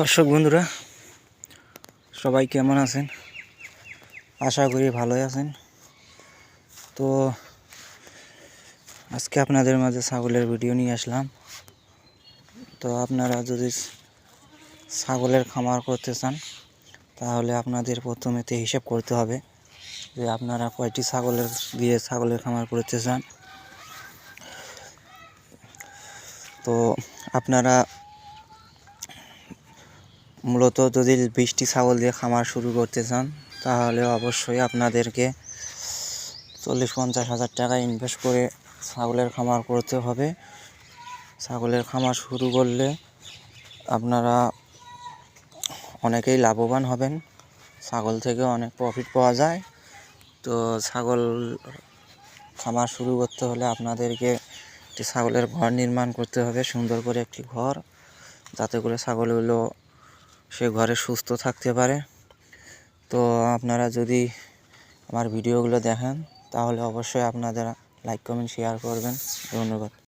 দর্শক বন্ধুরা, সবাই কেমন আছেন? আশা করি ভালোই আছেন। তো আজকে আপনাদের মাঝে ছাগলের ভিডিও নিয়ে আসলাম। তো আপনারা যদি ছাগলের খামার করতে চান, তাহলে আপনাদের প্রথমেতে হিসাব করতে হবে যে আপনারা কয়টি ছাগলের দিয়ে ছাগলের খামার করতে চান। তো আপনারা মূলত যদি বৃষ্টি ছাগল দিয়ে খামার শুরু করতে চান, তাহলে অবশ্যই আপনাদেরকে চল্লিশ পঞ্চাশ হাজার টাকা ইনভেস্ট করে ছাগলের খামার করতে হবে। ছাগলের খামার শুরু করলে আপনারা অনেকেই লাভবান হবেন। ছাগল থেকে অনেক প্রফিট পাওয়া যায়। তো ছাগল খামার শুরু করতে হলে আপনাদেরকে একটি ছাগলের ঘর নির্মাণ করতে হবে, সুন্দর করে একটি ঘর, যাতে করে ছাগলগুলো সে ঘরে সুস্থ থাকতে পারে। তো আপনারা যদি আমার ভিডিওগুলো দেখেন, তাহলে অবশ্যই আপনারা লাইক, কমেন্ট শেয়ার করবেন। ধন্যবাদ।